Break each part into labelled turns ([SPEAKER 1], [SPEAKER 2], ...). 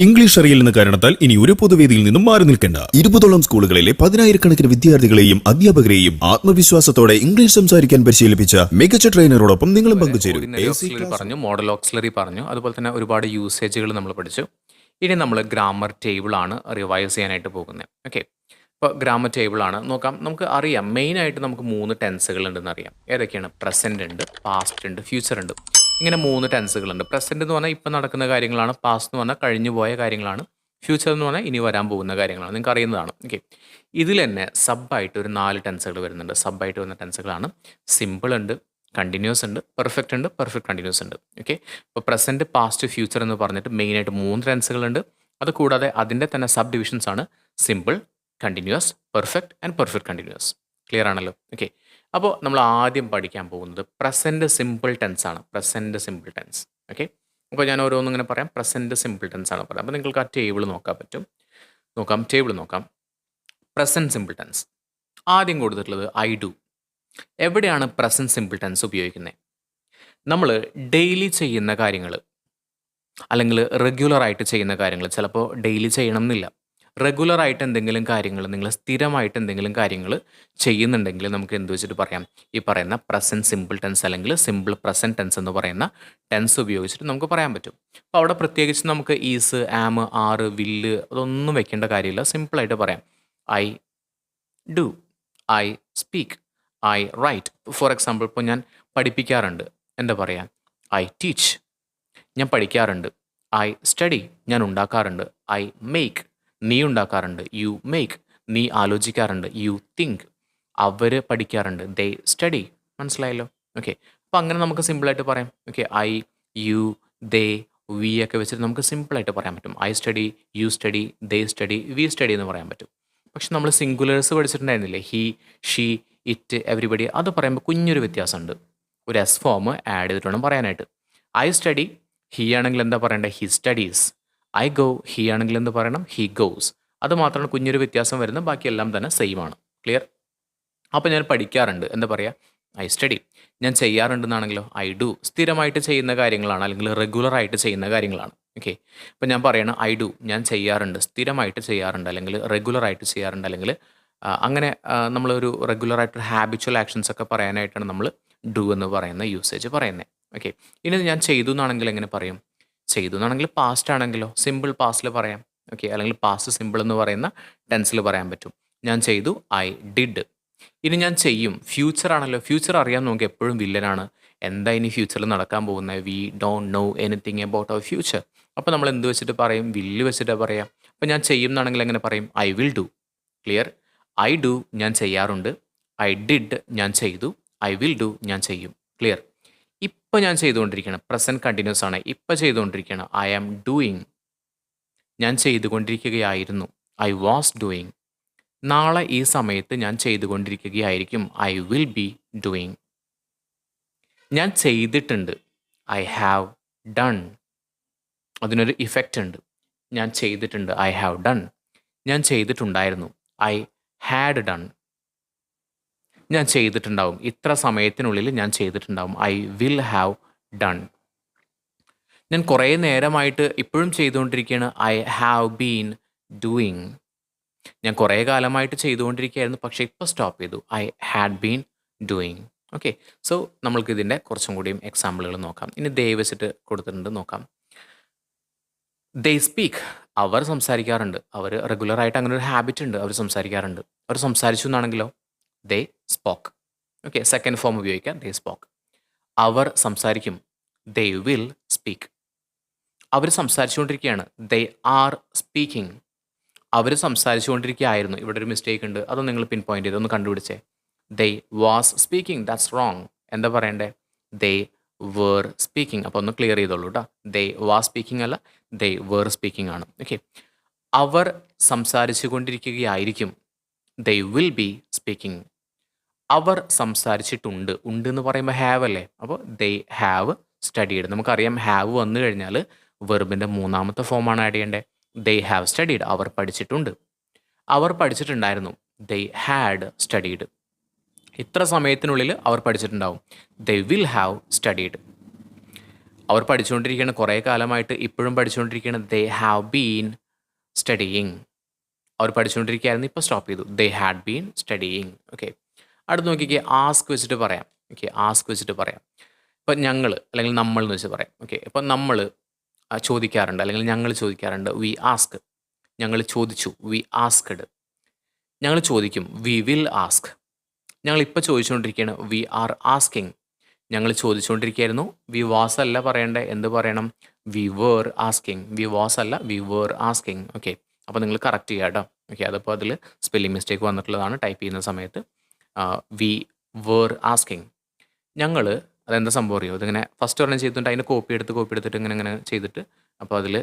[SPEAKER 1] English അറിയില്ലെന്ന കാരണത്താൽ ഇനി ഒരു പൊതുവേദിയിൽ നിന്നും മാറി നിൽക്കേണ്ട. ഇരുപതോളം സ്കൂളുകളിലെ പതിനായിരക്കണക്കിന് വിദ്യാർത്ഥികളെയും അധ്യാപകരെയും ആത്മവിശ്വാസത്തോടെ ഇംഗ്ലീഷ് സംസാരിക്കാൻ പരിശീലിപ്പിച്ച മികച്ച ട്രെയിനറോടൊപ്പം നിങ്ങളും പങ്കുചേരും.
[SPEAKER 2] പറഞ്ഞു മോഡൽ ഓക്സിലറി പറഞ്ഞു അതുപോലെ തന്നെ ഒരുപാട് യൂസേജുകൾ നമ്മൾ പഠിച്ചു. ഇനി നമ്മൾ ഗ്രാമർ ടേബിൾ ആണ് റിവൈസ് ചെയ്യാനായിട്ട് പോകുന്നത്. ഓക്കെ. ഇപ്പോൾ ഗ്രാമർ ടേബിൾ ആണ്. നോക്കാം നമുക്ക് അറിയാം. മെയിൻ ആയിട്ട് നമുക്ക് മൂന്ന് ടെൻസുകൾ ഉണ്ടെന്ന് അറിയാം. ഏതൊക്കെയാണ്? പ്രസന്റ് ഉണ്ട് പാസ്റ്റ് ഉണ്ട് ഫ്യൂച്ചർ ഉണ്ട്. ഇങ്ങനെ മൂന്ന് ടെൻസുകളുണ്ട്. പ്രസന്റ് എന്ന് പറഞ്ഞാൽ ഇപ്പം നടക്കുന്ന കാര്യങ്ങളാണ് പാസ്റ്റ് എന്ന് പറഞ്ഞാൽ കഴിഞ്ഞു പോയ കാര്യങ്ങളാണ് ഫ്യൂച്ചർ എന്ന് പറഞ്ഞാൽ ഇനി വരാൻ പോകുന്ന കാര്യങ്ങളാണ്. നിങ്ങൾക്ക് അറിയുന്നതാണ്. ഓക്കെ ഇതിൽ തന്നെ സബായിട്ട് ഒരു നാല് ടെൻസുകൾ വരുന്നുണ്ട്. സബായിട്ട് വരുന്ന ടെൻസുകളാണ്. സിമ്പിൾ ഉണ്ട് കണ്ടിന്യൂസ് ഉണ്ട് പെർഫെക്റ്റ് ഉണ്ട് പെർഫെക്റ്റ് കണ്ടിന്യൂസ് ഉണ്ട്. ഓക്കെ ഇപ്പോൾ പ്രസന്റ് പാസ്റ്റ് ഫ്യൂച്ചർ എന്ന് പറഞ്ഞിട്ട് മെയിനായിട്ട് മൂന്ന് ടെൻസുകളുണ്ട്. അത് കൂടാതെ അതിന്റെ തന്നെ സബ് ഡിവിഷൻസ് ആണ് simple continuous perfect and perfect continuous clear ആണല്ലോ? ഓക്കെ അപ്പോൾ നമ്മൾ ആദ്യം പഠിക്കാൻ പോകുന്നത് പ്രസന്റ് സിമ്പിൾ ടെൻസ് ആണ്. പ്രസന്റ് സിമ്പിൾ ടെൻസ് ഓക്കെ അപ്പോൾ ഞാൻ ഓരോന്നും ഇങ്ങനെ പറയാം. പ്രസന്റ് സിമ്പിൾ ടെൻസ് ആണ് പറയാം അപ്പോൾ നിങ്ങൾക്ക് ആ ടേബിൾ നോക്കാൻ പറ്റും. നോക്കാം. ടേബിൾ നോക്കാം. പ്രസന്റ് സിമ്പിൾ ടെൻസ് ആദ്യം കൊടുത്തിട്ടുള്ളത് ഐ ഡു എവിടെയാണ് പ്രസന്റ് സിമ്പിൾ ടെൻസ് ഉപയോഗിക്കുന്നത് നമ്മൾ ഡെയിലി ചെയ്യുന്ന കാര്യങ്ങൾ അല്ലെങ്കിൽ റെഗുലറായിട്ട് ചെയ്യുന്ന കാര്യങ്ങൾ ചിലപ്പോൾ ഡെയിലി ചെയ്യണം എന്നില്ല. റെഗുലറായിട്ട് എന്തെങ്കിലും കാര്യങ്ങൾ നിങ്ങൾ സ്ഥിരമായിട്ട് എന്തെങ്കിലും കാര്യങ്ങൾ ചെയ്യുന്നുണ്ടെങ്കിൽ നമുക്ക് എന്ത് വെച്ചിട്ട് പറയാം? ഈ പറയുന്ന പ്രസന്റ് സിമ്പിൾ ടെൻസ് അല്ലെങ്കിൽ സിമ്പിൾ പ്രസന്റ് ടെൻസ് എന്ന് പറയുന്ന ടെൻസ് ഉപയോഗിച്ചിട്ട് നമുക്ക് പറയാൻ പറ്റും. അപ്പോൾ അവിടെ പ്രത്യേകിച്ച് നമുക്ക് ഈസ് ആം ആറ് വില്ല് അതൊന്നും വെക്കേണ്ട കാര്യമില്ല. സിമ്പിളായിട്ട് പറയാം. I do I speak I write for example ഇപ്പോൾ ഞാൻ പഠിപ്പിക്കാറുണ്ട്. എന്താ പറയുക ഐ ടീച്ച് ഞാൻ പഠിക്കാറുണ്ട്. ഐ സ്റ്റഡി ഞാൻ ഉണ്ടാക്കാറുണ്ട്. ഐ മേക്ക് നീ ഉണ്ടാക്കാറുണ്ട് യു മേക്ക് നീ ആലോചിക്കാറുണ്ട് യു തിങ്ക് അവർ പഠിക്കാറുണ്ട് ദേ സ്റ്റഡി മനസ്സിലായല്ലോ? ഓക്കെ അപ്പോൾ അങ്ങനെ നമുക്ക് സിമ്പിളായിട്ട് പറയാം. Okay I you they we ഒക്കെ വെച്ചിട്ട് നമുക്ക് സിമ്പിളായിട്ട് പറയാൻ പറ്റും. I study you study they study we study എന്ന് പറയാൻ പറ്റും. പക്ഷെ നമ്മൾ സിംഗുലേഴ്സ് പഠിച്ചിട്ടുണ്ടായിരുന്നില്ലേ? ഹി ഷീ ഇറ്റ് എവറിബഡി അത് പറയുമ്പോൾ കുഞ്ഞൊരു വ്യത്യാസമുണ്ട്. ഒരു എസ് ഫോം ആഡ് ചെയ്തിട്ട് വേണം പറയാനായിട്ട്. ഐ സ്റ്റഡി ഹി ആണെങ്കിൽ എന്താ പറയേണ്ടത് he studies I go he ആണെങ്കിൽ എന്ന് പറയണം? ഹി ഗോസ് അത് മാത്രമാണ് കുഞ്ഞൊരു വ്യത്യാസം വരുന്നത്. ബാക്കിയെല്ലാം തന്നെ സെയിം ആണ്. ക്ലിയർ അപ്പോൾ ഞാൻ പഠിക്കാറുണ്ട്. എന്താ പറയുക ഐ സ്റ്റഡി ഞാൻ ചെയ്യാറുണ്ടെന്നാണെങ്കിലോ? ഐ ഡു സ്ഥിരമായിട്ട് ചെയ്യുന്ന കാര്യങ്ങളാണ്. അല്ലെങ്കിൽ റെഗുലർ ആയിട്ട് ചെയ്യുന്ന കാര്യങ്ങളാണ്. ഓക്കെ ഇപ്പം ഞാൻ പറയണം ഐ ഡു ഞാൻ ചെയ്യാറുണ്ട്. സ്ഥിരമായിട്ട് ചെയ്യാറുണ്ട്. അല്ലെങ്കിൽ റെഗുലർ ആയിട്ട് ചെയ്യാറുണ്ട്. അല്ലെങ്കിൽ അങ്ങനെ നമ്മളൊരു റെഗുലർ ആയിട്ട് ഹാബിച്വൽ ആക്ഷൻസ് ഒക്കെ പറയാനായിട്ടാണ് നമ്മൾ ഡു എന്ന് പറയുന്ന യൂസേജ് പറയുന്നത്. ഓക്കെ ഇനി ഞാൻ ചെയ്തു എന്നാണെങ്കിൽ എങ്ങനെ പറയും? ചെയ്തു. എന്നാണെങ്കിൽ പാസ്റ്റ് ആണെങ്കിലോ സിമ്പിൾ പാസ്റ്റിൽ പറയാം. ഓക്കെ അല്ലെങ്കിൽ പാസ്റ്റ് സിമ്പിൾ എന്ന് പറയുന്ന ടെൻസിൽ പറയാൻ പറ്റും. ഞാൻ ചെയ്തു ഐ ഡിഡ് ഇനി ഞാൻ ചെയ്യും. ഫ്യൂച്ചർ ആണല്ലോ. ഫ്യൂച്ചർ അറിയാൻ നമുക്ക് എപ്പോഴും വില്ലനാണ് എന്താ ഇനി ഫ്യൂച്ചറിൽ നടക്കാൻ പോകുന്നത്? We don't know anything about our future അപ്പോൾ നമ്മൾ എന്ത് വെച്ചിട്ട് പറയും? വില്ല് വെച്ചിട്ട് പറയാം. അപ്പോൾ ഞാൻ ചെയ്യും എന്നാണെങ്കിൽ എങ്ങനെ പറയും? I will do clear I do ഞാൻ ചെയ്യാറുണ്ട്. ഐ ഡിഡ് ഞാൻ ചെയ്തു. ഐ വിൽ ഡു ഞാൻ ചെയ്യും. ക്ലിയർ ഇപ്പം ഞാൻ ചെയ്തുകൊണ്ടിരിക്കുകയാണ് പ്രസന്റ് കണ്ടിന്യൂസ് ആണ്. ഇപ്പം ചെയ്തുകൊണ്ടിരിക്കുകയാണ് ഐ ആം ഡൂയിങ് ഞാൻ ചെയ്തുകൊണ്ടിരിക്കുകയായിരുന്നു. ഐ വാസ് ഡൂയിങ് നാളെ ഈ സമയത്ത് ഞാൻ ചെയ്തുകൊണ്ടിരിക്കുകയായിരിക്കും. ഐ വിൽ ബി ഡൂയിങ് ഞാൻ ചെയ്തിട്ടുണ്ട്. ഐ ഹാവ് ഡൺ അതിനൊരു ഇഫക്റ്റ് ഉണ്ട്. ഞാൻ ചെയ്തിട്ടുണ്ട്. ഐ ഹാവ് ഡൺ ഞാൻ ചെയ്തിട്ടുണ്ടായിരുന്നു. ഐ ഹാഡ് ഡൺ ഞാൻ ചെയ്തിട്ടുണ്ടാവും. ഇത്ര സമയത്തിനുള്ളിൽ ഞാൻ ചെയ്തിട്ടുണ്ടാവും. ഐ വിൽ ഹാവ് ഡൺ ഞാൻ കുറേ നേരമായിട്ട് ഇപ്പോഴും ചെയ്തുകൊണ്ടിരിക്കുകയാണ്. ഐ ഹാവ് ബീൻ ഡൂയിങ് ഞാൻ കുറേ കാലമായിട്ട് ചെയ്തുകൊണ്ടിരിക്കുകയായിരുന്നു. പക്ഷേ ഇപ്പോൾ സ്റ്റോപ്പ് ചെയ്തു. I had been doing okay so നമ്മൾക്ക് ഇതിന്റെ കുറച്ചും കൂടിയും എക്സാമ്പിളുകൾ നോക്കാം. ഇനി ദേ കൊടുത്തിട്ടുണ്ട് നോക്കാം. ദേ സ്പീക്ക് അവർ സംസാരിക്കാറുണ്ട്. അവർ റെഗുലറായിട്ട് അങ്ങനെ ഒരു ഹാബിറ്റ് ഉണ്ട്. അവർ സംസാരിക്കാറുണ്ട്. അവർ സംസാരിച്ചു എന്നാണെങ്കിലോ? They spoke okay second form ഉപയോഗിക്കാം ദേ സ്പോക്ക് അവർ സംസാരിക്കും. ദേ വിൽ സ്പീക്ക് അവർ സംസാരിച്ചുകൊണ്ടിരിക്കുകയാണ്. ദേ ആർ സ്പീക്കിംഗ് അവർ സംസാരിച്ചുകൊണ്ടിരിക്കുകയായിരുന്നു. ഇവിടെ ഒരു മിസ്റ്റേക്ക് ഉണ്ട്. അത് നിങ്ങൾ പിൻ പോയിന്റ് ചെയ്ത് ഒന്ന് കണ്ടുപിടിച്ചേ. They was speaking that's wrong എന്താ പറയണ്ടേ? ദേ വേർ സ്പീക്കിംഗ് അപ്പോൾ ഒന്ന് ക്ലിയർ ചെയ്തോളൂ കേട്ടോ ദേ വാസ് സ്പീക്കിംഗ് അല്ല ദേ വേർ സ്പീക്കിംഗ് ആണ്. ഓക്കെ അവർ സംസാരിച്ചു കൊണ്ടിരിക്കുകയായിരിക്കും ദേ വിൽ ബി സ്പീക്കിംഗ് അവർ സംസാരിച്ചിട്ടുണ്ട്. ഉണ്ട് എന്ന് പറയുമ്പോൾ ഹാവ് അല്ലേ? അപ്പോൾ ദേ ഹാവ് സ്റ്റഡീഡ് നമുക്കറിയാം ഹാവ് വന്നു കഴിഞ്ഞാൽ വെർബിന്റെ മൂന്നാമത്തെ ഫോമാണ് ആഡ് ചെയ്യേണ്ടത് ദേ ഹാവ് സ്റ്റഡീഡ് അവർ പഠിച്ചിട്ടുണ്ട്. അവർ പഠിച്ചിട്ടുണ്ടായിരുന്നു. ദേ ഹാഡ് സ്റ്റഡീഡ് ഇത്ര സമയത്തിനുള്ളിൽ അവർ പഠിച്ചിട്ടുണ്ടാവും. ദേ വിൽ ഹാവ് സ്റ്റഡീഡ് അവർ പഠിച്ചുകൊണ്ടിരിക്കുകയാണ്. കുറേ കാലമായിട്ട് ഇപ്പോഴും പഠിച്ചുകൊണ്ടിരിക്കുകയാണ്. ദേ ഹാവ് ബീൻ സ്റ്റഡിയിങ് അവർ പഠിച്ചുകൊണ്ടിരിക്കുകയായിരുന്നു. ഇപ്പോൾ സ്റ്റോപ്പ് ചെയ്തു. They had been studying okay അടുത്ത് നോക്കിക്കേ ആസ്ക് വെച്ചിട്ട് പറയാം. ഓക്കെ ആസ്ക് വെച്ചിട്ട് പറയാം. ഇപ്പം ഞങ്ങൾ അല്ലെങ്കിൽ നമ്മൾ എന്ന് വെച്ച് പറയാം. ഓക്കെ ഇപ്പം നമ്മൾ ചോദിക്കാറുണ്ട് അല്ലെങ്കിൽ ഞങ്ങൾ ചോദിക്കാറുണ്ട് വി ആസ്ക്. ഞങ്ങൾ ചോദിച്ചു വി ആസ്ക്ഡ് ഞങ്ങൾ ചോദിക്കും വി വിൽ ആസ്ക്. ഞങ്ങൾ ഇപ്പോൾ ചോദിച്ചുകൊണ്ടിരിക്കുകയാണ് വി ആർ ആസ്കിങ്. ഞങ്ങൾ ചോദിച്ചുകൊണ്ടിരിക്കുകയായിരുന്നു വി വാസ് അല്ല പറയണ്ടേ? എന്ത് പറയണം? We were asking. We was അല്ല വി വേർ ആസ്കിങ്. ഓക്കെ അപ്പോൾ നിങ്ങൾ കറക്റ്റ് ചെയ്യുക കേട്ടോ. ഓക്കെ അതിപ്പോൾ അതിൽ സ്പെല്ലിംഗ് മിസ്റ്റേക്ക് വന്നിട്ടുള്ളതാണ് ടൈപ്പ് ചെയ്യുന്ന സമയത്ത്. വി വേർ ആസ്കിങ് ഞങ്ങൾ അതെന്താ സംഭവം അറിയോ? ഇതിങ്ങനെ ഫസ്റ്റ് ഒരെണ്ണം ചെയ്തിട്ട് അതിന്റെ കോപ്പി എടുത്ത് കോപ്പി എടുത്തിട്ട് ഇങ്ങനെ ഇങ്ങനെ ചെയ്തിട്ട് അപ്പോൾ അതിൽ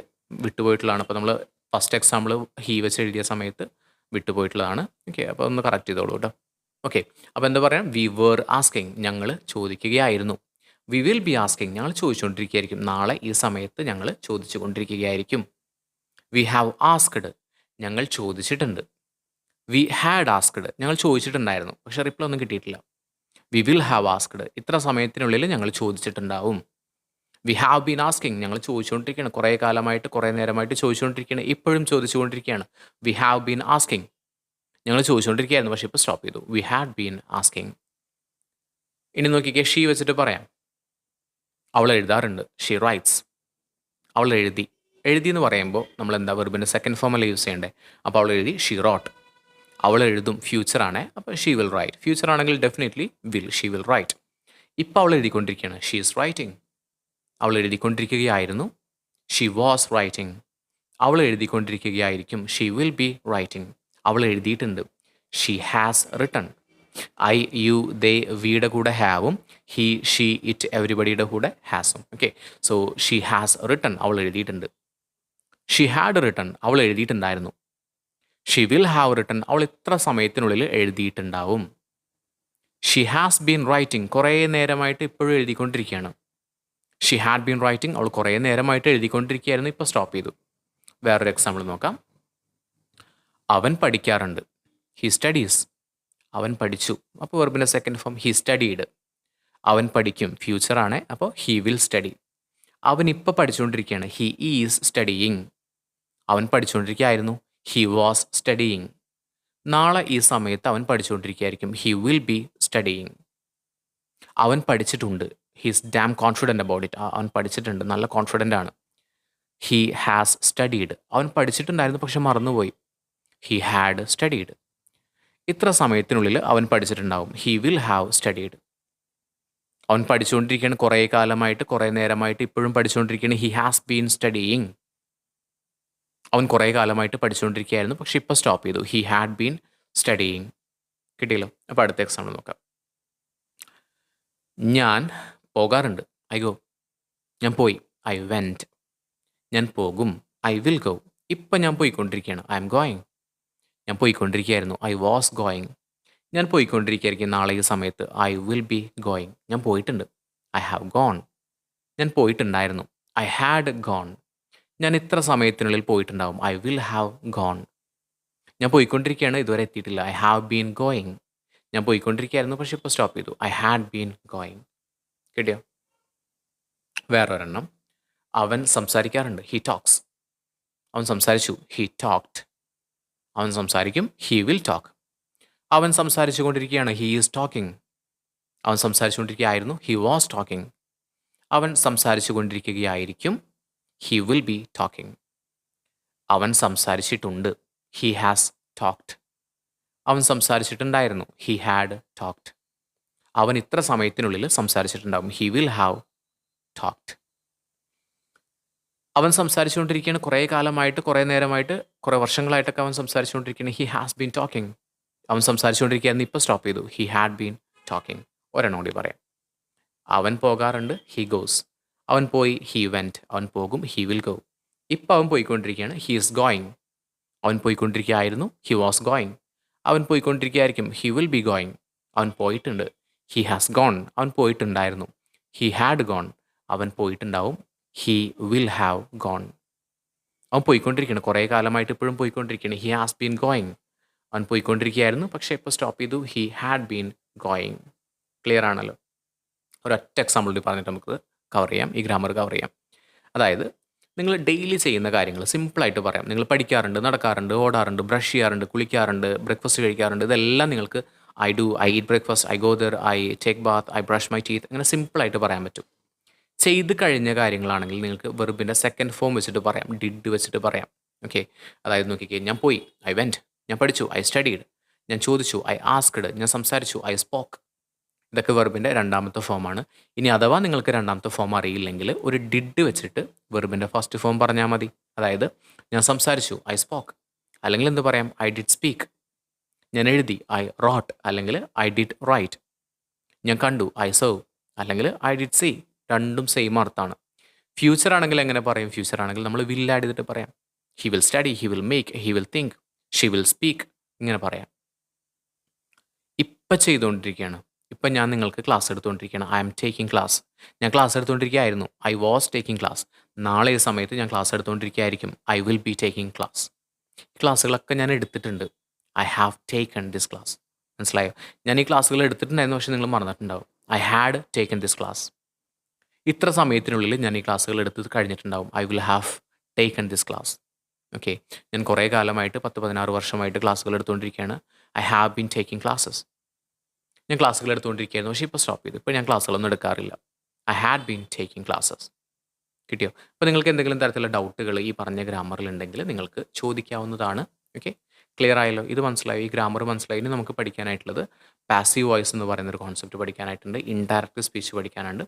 [SPEAKER 2] വിട്ടുപോയിട്ടുള്ളതാണ്. അപ്പോൾ നമ്മൾ ഫസ്റ്റ് എക്സാമ്പിൾ ഹീ വെച്ച് എഴുതിയ സമയത്ത് വിട്ടുപോയിട്ടുള്ളതാണ്. ഓക്കെ അപ്പോൾ ഒന്ന് കറക്റ്റ് ചെയ്തോളൂ കേട്ടോ ഓക്കെ അപ്പോൾ എന്താ പറയാം? വി വേർ ആസ്കിങ് ഞങ്ങൾ ചോദിക്കുകയായിരുന്നു. വി വിൽ ബി ആസ്കിങ് ഞങ്ങൾ ചോദിച്ചുകൊണ്ടിരിക്കുകയായിരിക്കും നാളെ ഈ സമയത്ത് ഞങ്ങൾ ചോദിച്ചു കൊണ്ടിരിക്കുകയായിരിക്കും വി ഹാവ് ആസ്ക്ഡ് ഞങ്ങൾ ചോദിച്ചിട്ടുണ്ട്. വി ഹാഡ് ആസ്ക്ഡ് ഞങ്ങൾ ചോദിച്ചിട്ടുണ്ടായിരുന്നു. പക്ഷേ റിപ്ലൈ ഒന്നും കിട്ടിയിട്ടില്ല. വി വിൽ ഹാവ് ആസ്ക്ഡ് ഇത്ര സമയത്തിനുള്ളിൽ ഞങ്ങൾ ചോദിച്ചിട്ടുണ്ടാവും. വി ഹാവ് ബീൻ ആസ്കിങ് ഞങ്ങൾ ചോദിച്ചുകൊണ്ടിരിക്കുകയാണ്. കുറേ കാലമായിട്ട് കുറേ നേരമായിട്ട് ചോദിച്ചുകൊണ്ടിരിക്കുകയാണ്. ഇപ്പോഴും ചോദിച്ചുകൊണ്ടിരിക്കുകയാണ്. വി ഹാവ് ബീൻ ആസ്കിങ് ഞങ്ങൾ ചോദിച്ചുകൊണ്ടിരിക്കുകയായിരുന്നു. പക്ഷേ ഇപ്പോൾ സ്റ്റോപ്പ് ചെയ്തു. വി ഹാഡ് ബീൻ ആസ്കിങ് ഇനി നോക്കിക്കേ ഷീ വെച്ചിട്ട് പറയാം. അവൾ എഴുതാറുണ്ട്. ഷീ റൈറ്റ്സ് അവൾ എഴുതി. എഴുതി എന്ന് പറയുമ്പോൾ നമ്മൾ എന്താ വെർബിന്റെ സെക്കൻഡ് ഫോമല്ല യൂസ് ചെയ്യണ്ടേ? അപ്പോൾ അവൾ എഴുതി ഷീ റോട്ട് അവൾ എഴുതും ഫ്യൂച്ചർ ആണ്. അപ്പോൾ ഷീ വിൽ റൈറ്റ് ഫ്യൂച്ചർ ആണെങ്കിൽ definitely will she will write ഇപ്പോൾ അവൾ എഴുതിക്കൊണ്ടിരിക്കുകയാണ്. ഷീ ഈസ് റൈറ്റിംഗ് അവൾ എഴുതിക്കൊണ്ടിരിക്കുകയായിരുന്നു. ഷീ വാസ് റൈറ്റിംഗ് അവൾ എഴുതിക്കൊണ്ടിരിക്കുകയായിരിക്കും. ഷീ വിൽ ബി റൈറ്റിംഗ് അവൾ എഴുതിയിട്ടുണ്ട്. She has written I you they വിയുടെ കൂടെ ഹാവും. ഹി ഷീ ഇറ്റ് എവരിബഡിയുടെ കൂടെ ഹാസും okay so she has written അവൾ എഴുതിയിട്ടുണ്ട്. ഷീ ഹാഡ് റിട്ടൺ അവൾ എഴുതിയിട്ടുണ്ടായിരുന്നു. ഷി വിൽ ഹാവ് റിട്ടൺ അവൾ ഇത്ര സമയത്തിനുള്ളിൽ എഴുതിയിട്ടുണ്ടാവും. ഷി ഹാസ് ബീൻ റൈറ്റിംഗ് കുറേ നേരമായിട്ട് ഇപ്പോഴും എഴുതിക്കൊണ്ടിരിക്കുകയാണ്. ഷി ഹാഡ് ബീൻ റൈറ്റിംഗ് അവൾ കുറേ നേരമായിട്ട് എഴുതിക്കൊണ്ടിരിക്കുകയായിരുന്നു ഇപ്പോൾ സ്റ്റോപ്പ് ചെയ്തു. വേറൊരു എക്സാമ്പിൾ നോക്കാം. അവൻ പഠിക്കാറുണ്ട്. ഹി സ്റ്റഡീസ് അവൻ പഠിച്ചു. അപ്പോൾ വെർബിന്റെ സെക്കൻഡ് ഫോം ഹി സ്റ്റഡീഡ് അവൻ പഠിക്കും. ഫ്യൂച്ചറാണ് അപ്പോൾ ഹി വിൽ സ്റ്റഡി അവൻ ഇപ്പോൾ പഠിച്ചുകൊണ്ടിരിക്കുകയാണ്. ഹി ഈസ് സ്റ്റഡിയിങ് അവൻ പഠിച്ചുകൊണ്ടിരിക്കുകയായിരുന്നു. ഹി വാസ് സ്റ്റഡിയിങ് നാളെ ഈ സമയത്ത് അവൻ പഠിച്ചുകൊണ്ടിരിക്കുകയായിരിക്കും. ഹി വിൽ ബി സ്റ്റഡിയിങ് അവൻ പഠിച്ചിട്ടുണ്ട്. He's damn confident about it അവൻ പഠിച്ചിട്ടുണ്ട്. നല്ല കോൺഫിഡന്റ് ആണ്. ഹി ഹാസ് സ്റ്റഡീഡ് അവൻ പഠിച്ചിട്ടുണ്ടായിരുന്നു പക്ഷെ മറന്നുപോയി. ഹി ഹാഡ് സ്റ്റഡീഡ് ഇത്ര സമയത്തിനുള്ളിൽ അവൻ പഠിച്ചിട്ടുണ്ടാവും. ഹി വിൽ ഹാവ് സ്റ്റഡീഡ് അവൻ പഠിച്ചുകൊണ്ടിരിക്കുകയാണ് കുറേ കാലമായിട്ട് കുറേ നേരമായിട്ട് ഇപ്പോഴും പഠിച്ചുകൊണ്ടിരിക്കുകയാണ്. ഹി ഹാസ് ബീൻ സ്റ്റഡിയിങ് അവൻ കുറേ കാലമായിട്ട് പഠിച്ചുകൊണ്ടിരിക്കുകയായിരുന്നു. പക്ഷെ ഇപ്പോൾ സ്റ്റോപ്പ് ചെയ്തു. ഹി ഹാഡ് ബീൻ സ്റ്റഡിയിങ് കിട്ടിയല്ലോ. അപ്പോൾ അടുത്ത എക്സാമ്പിൾ നോക്കാം. ഞാൻ പോകാറുണ്ട്. ഐ ഗോ ഞാൻ പോയി. ഐ വെന്റ് ഞാൻ പോകും. ഐ വിൽ ഗോ ഇപ്പം ഞാൻ പോയിക്കൊണ്ടിരിക്കുകയാണ്. ഐ എം ഗോയിങ് ഞാൻ പോയിക്കൊണ്ടിരിക്കുകയായിരുന്നു. ഐ വാസ് ഗോയിങ് ഞാൻ പോയിക്കൊണ്ടിരിക്കുകയായിരിക്കും നാളെ ഈ സമയത്ത്. ഐ വിൽ ബി ഗോയിങ് ഞാൻ പോയിട്ടുണ്ട്. ഐ ഹാവ് ഗോൺ ഞാൻ പോയിട്ടുണ്ടായിരുന്നു. ഐ ഹാഡ് ഗോൺ ഞാൻ ഇത്ര സമയത്തിനുള്ളിൽ പോയിട്ടുണ്ടാവും. ഐ വിൽ ഹാവ് ഗോൺ ഞാൻ പോയിക്കൊണ്ടിരിക്കുകയാണ് ഇതുവരെ എത്തിയിട്ടില്ല. ഐ ഹാവ് ബീൻ ഗോയിങ് ഞാൻ പോയിക്കൊണ്ടിരിക്കുകയായിരുന്നു പക്ഷെ ഇപ്പോൾ സ്റ്റോപ്പ് ചെയ്തു. ഐ ഹാഡ് ബീൻ ഗോയിങ് കിട്ടിയോ? വേറൊരെണ്ണം. അവൻ സംസാരിക്കാറുണ്ട്. ഹി ടോക്സ് അവൻ സംസാരിച്ചു. ഹി ടോക്ട് അവൻ സംസാരിക്കും. ഹി വിൽ ടോക്ക് അവൻ സംസാരിച്ചു കൊണ്ടിരിക്കുകയാണ് ഹി ഈസ് ടോക്കിംഗ് അവൻ സംസാരിച്ചുകൊണ്ടിരിക്കുകയായിരുന്നു. ഹി വാസ് ടോക്കിംഗ് അവൻ സംസാരിച്ചു കൊണ്ടിരിക്കുകയായിരിക്കും ഹി വിൽ ബി ടോക്കിംഗ് അവൻ സംസാരിച്ചിട്ടുണ്ട്. ഹി ഹാസ് ടോക്ട് അവൻ സംസാരിച്ചിട്ടുണ്ടായിരുന്നു. ഹി ഹാഡ് ടോക്ട് അവൻ ഇത്ര സമയത്തിനുള്ളിൽ സംസാരിച്ചിട്ടുണ്ടാവും. ഹി വിൽ ഹാവ് ടോക്ട് അവൻ സംസാരിച്ചുകൊണ്ടിരിക്കുകയാണ്. കുറേ കാലമായിട്ട് കുറേ നേരമായിട്ട് കുറേ വർഷങ്ങളായിട്ടൊക്കെ അവൻ സംസാരിച്ചുകൊണ്ടിരിക്കുകയാണ്. ഹി ഹാസ് ബീൻ ടോക്കിംഗ് അവൻ സംസാരിച്ചുകൊണ്ടിരിക്കുകയായിരുന്നു. ഇപ്പോൾ സ്റ്റോപ്പ് ചെയ്തു. ഹി ഹാഡ് ബീൻ ടോക്കിംഗ് ഒരെണ്ണം കൂടി പറയാം. അവൻ പോകാറുണ്ട്. ഹി ഗോസ് അവൻ പോയി ഹി വെന്റ് അവൻ പോകും ഹി വിൽ ഗോ ഇപ്പോൾ അവൻ പോയിക്കൊണ്ടിരിക്കുകയാണ് ഹി ഈസ് ഗോയിങ് അവൻ പോയിക്കൊണ്ടിരിക്കുകയായിരുന്നു ഹി വാസ് ഗോയിങ് അവൻ പോയിക്കൊണ്ടിരിക്കുകയായിരിക്കും ഹി വിൽ ബി ഗോയിങ് അവൻ പോയിട്ടുണ്ട് ഹി ഹാസ് ഗോൺ അവൻ പോയിട്ടുണ്ടായിരുന്നു ഹി ഹാഡ് ഗോൺ അവൻ പോയിട്ടുണ്ടാവും ഹി വിൽ ഹാവ് ഗോൺ അവൻ പോയിക്കൊണ്ടിരിക്കുകയാണ് കുറേ കാലമായിട്ട് ഇപ്പോഴും പോയിക്കൊണ്ടിരിക്കുകയാണ് ഹി ഹാസ് ബീൻ ഗോയിങ് അവൻ പോയിക്കൊണ്ടിരിക്കുകയായിരുന്നു പക്ഷേ ഇപ്പോൾ സ്റ്റോപ്പ് ചെയ്തു he had been going clear ആണല്ലോ? ഒരൊറ്റ എക്സാമ്പിൾ പറഞ്ഞിട്ട് നമുക്ക് കവർ ചെയ്യാം ഈ ഗ്രാമർ കവർ ചെയ്യാം. അതായത് നിങ്ങൾ ഡെയിലി ചെയ്യുന്ന കാര്യങ്ങൾ സിമ്പിളായിട്ട് പറയാം. നിങ്ങൾ പഠിക്കാറുണ്ട് നടക്കാറുണ്ട് ഓടാറുണ്ട് ബ്രഷ് ചെയ്യാറുണ്ട് കുളിക്കാറുണ്ട് ബ്രേക്ക്ഫാസ്റ്റ് കഴിക്കാറുണ്ട് ഇതെല്ലാം നിങ്ങൾക്ക് I do I eat breakfast I go there I take bath I brush my teeth അങ്ങനെ സിമ്പിളായിട്ട് പറയാൻ പറ്റും. ചെയ്ത് കഴിഞ്ഞ കാര്യങ്ങളാണെങ്കിൽ നിങ്ങൾക്ക് വെറുബിന്റെ സെക്കൻഡ് ഫോം വെച്ചിട്ട് പറയാം ഡിഡ് വെച്ചിട്ട് പറയാം. ഓക്കെ അതായത് നോക്കിക്കേ ഞാൻ പോയി ഐ വെന്റ് ഞാൻ പഠിച്ചു ഐ സ്റ്റഡീഡ് ഞാൻ ചോദിച്ചു ഐ ആസ്ക്ഡ് ഞാൻ സംസാരിച്ചു ഐ സ്പോക്ക് ഇതൊക്കെ വെർബിന്റെ രണ്ടാമത്തെ ഫോമാണ്. ഇനി അഥവാ നിങ്ങൾക്ക് രണ്ടാമത്തെ ഫോം അറിയില്ലെങ്കിൽ ഒരു ഡിഡ് വെച്ചിട്ട് വെർബിന്റെ ഫസ്റ്റ് ഫോം പറഞ്ഞാൽ മതി. അതായത് ഞാൻ സംസാരിച്ചു ഐ സ്പോക്ക് അല്ലെങ്കിൽ എന്ത് പറയാം? ഐ ഡിഡ് സ്പീക്ക് ഞാൻ എഴുതി ഐ റോട്ട് അല്ലെങ്കിൽ ഐ ഡിഡ് റൈറ്റ് ഞാൻ കണ്ടു ഐ സേവ് അല്ലെങ്കിൽ ഐ ഡിഡ് സീ രണ്ടും സെയിം അർത്ഥമാണ്. ഫ്യൂച്ചർ ആണെങ്കിൽ എങ്ങനെ പറയും? ഫ്യൂച്ചർ ആണെങ്കിൽ നമ്മൾ വിൽ ആഡ് ചെയ്തിട്ട് പറയാം. He will study he will make he will think she will speak ഇങ്ങനെ പറയാം. ഇപ്പം ചെയ്തുകൊണ്ടിരിക്കുകയാണ്. ഇപ്പം ഞാൻ നിങ്ങൾക്ക് ക്ലാസ് എടുത്തുകൊണ്ടിരിക്കുകയാണ്. ഐ എം ടേക്കിംഗ് ക്ലാസ് ഞാൻ ക്ലാസ് എടുത്തുകൊണ്ടിരിക്കുകയായിരുന്നു. ഐ വാസ് ടേക്കിംഗ് ക്ലാസ് നാളെ ഈ സമയത്ത് ഞാൻ class എടുത്തുകൊണ്ടിരിക്കുകയായിരിക്കും. I will be taking class ക്ലാസ്സുകളൊക്കെ ഞാൻ എടുത്തിട്ടുണ്ട്. I have taken this class മനസ്സിലായോ? ഞാൻ ഈ ക്ലാസ്സുകൾ എടുത്തിട്ടുണ്ടായിരുന്നു പക്ഷേ നിങ്ങൾ മറന്നിട്ടുണ്ടാവും. I had taken this class ഇത്ര സമയത്തിനുള്ളിൽ ഞാൻ ഈ ക്ലാസ്സുകൾ എടുത്ത് കഴിഞ്ഞിട്ടുണ്ടാവും. I will have taken this class okay ഞാൻ കുറേ കാലമായിട്ട് പത്ത് പതിനാറ് വർഷമായിട്ട് ക്ലാസ്സുകൾ എടുത്തുകൊണ്ടിരിക്കുകയാണ്. I have been taking classes ഞാൻ ക്ലാസ്സുകൾ എടുത്തുകൊണ്ടിരിക്കുകയായിരുന്നു. പക്ഷേ ഇപ്പോൾ സ്റ്റോപ്പ് ചെയ്തു. ഇപ്പോൾ ഞാൻ ക്ലാസ്സുകളൊന്നും എടുക്കാറില്ല. I had been taking classes കിട്ടിയോ? അപ്പോൾ നിങ്ങൾക്ക് എന്തെങ്കിലും തരത്തിലുള്ള ഡൗട്ടുകൾ ഈ പറഞ്ഞ ഗ്രാമറിൽ ഉണ്ടെങ്കിൽ നിങ്ങൾക്ക് ചോദിക്കാവുന്നതാണ്. ഓക്കെ ക്ലിയർ ആയല്ലോ? ഇത് മനസ്സിലായോ? ഈ ഗ്രാമർ മനസ്സിലായി? ഇനി നമുക്ക് പഠിക്കാനായിട്ടുള്ളത് പാസീവ് വോയിസ് എന്ന് പറയുന്ന ഒരു കോൺസെപ്റ്റ് പഠിക്കാനായിട്ടുണ്ട്. ഇൻഡയറക്റ്റ് സ്പീച്ച് പഠിക്കാനുണ്ട്.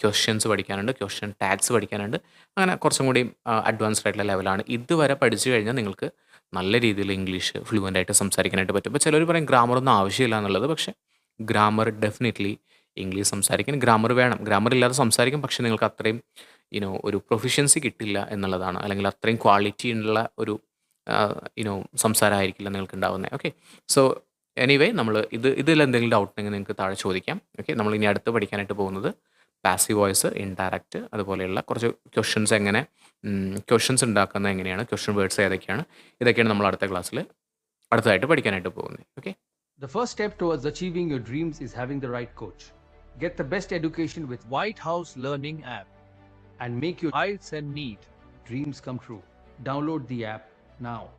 [SPEAKER 2] ക്വസ്റ്റ്യൻസ് പഠിക്കാനുണ്ട്. ക്വസ്റ്റ്യൻ ടാഗ്സ് പഠിക്കാനുണ്ട്. അങ്ങനെ കുറച്ചും കൂടി അഡ്വാൻസ്ഡ് ആയിട്ടുള്ള ലെവലാണ് ഇതുവരെ പഠിച്ചു കഴിഞ്ഞാൽ നിങ്ങൾക്ക് നല്ല രീതിയിൽ ഇംഗ്ലീഷ് ഫ്ലുവന്റ് ആയിട്ട് സംസാരിക്കാനായിട്ട് പറ്റും. അപ്പോൾ ചിലർ പറയും ഗ്രാമറൊന്നും ആവശ്യമില്ല എന്നുള്ളത്. പക്ഷേ ഗ്രാമർ ഡെഫിനറ്റ്ലി ഇംഗ്ലീഷ് സംസാരിക്കാൻ ഗ്രാമർ വേണം. ഗ്രാമർ ഇല്ലാതെ സംസാരിക്കും പക്ഷേ നിങ്ങൾക്ക് അത്രയും യുനോ ഒരു പ്രൊഫിഷ്യൻസി കിട്ടില്ല എന്നുള്ളതാണ്. അല്ലെങ്കിൽ അത്രയും ക്വാളിറ്റി ഉള്ള ഒരു യുനോ സംസാരമായിരിക്കില്ല നിങ്ങൾക്ക് ഉണ്ടാവുന്നത് ഓക്കെ സോ എനിവേ നമ്മൾ ഇത് ഇതിൽ എന്തെങ്കിലും ഡൗട്ട് ഉണ്ടെങ്കിൽ നിങ്ങൾക്ക് താഴെ ചോദിക്കാം. ഓക്കെ നമ്മൾ ഇനി അടുത്ത് പഠിക്കാനായിട്ട് പോകുന്നത് പാസീവ് വോയിസ് ഇൻഡയറക്റ്റ് അതുപോലെയുള്ള കുറച്ച് ക്വസ്റ്റ്യൻസ് എങ്ങനെ ക്വസ്റ്റ്യൻസ് ഉണ്ടാക്കുന്നത് എങ്ങനെയാണ് ക്വസ്റ്റ്യൻ വേർഡ്സ് ഏതൊക്കെയാണ് ഇതൊക്കെയാണ് നമ്മൾ അടുത്ത ക്ലാസ്സിൽ അടുത്തതായിട്ട് പഠിക്കാനായിട്ട് പോകുന്നത്. Okay
[SPEAKER 3] The first step towards achieving your dreams is having the right coach. Get the best education with
[SPEAKER 4] White House Learning app.
[SPEAKER 3] and make your
[SPEAKER 4] IELTS and NEET.
[SPEAKER 3] dreams come true. Download the app now.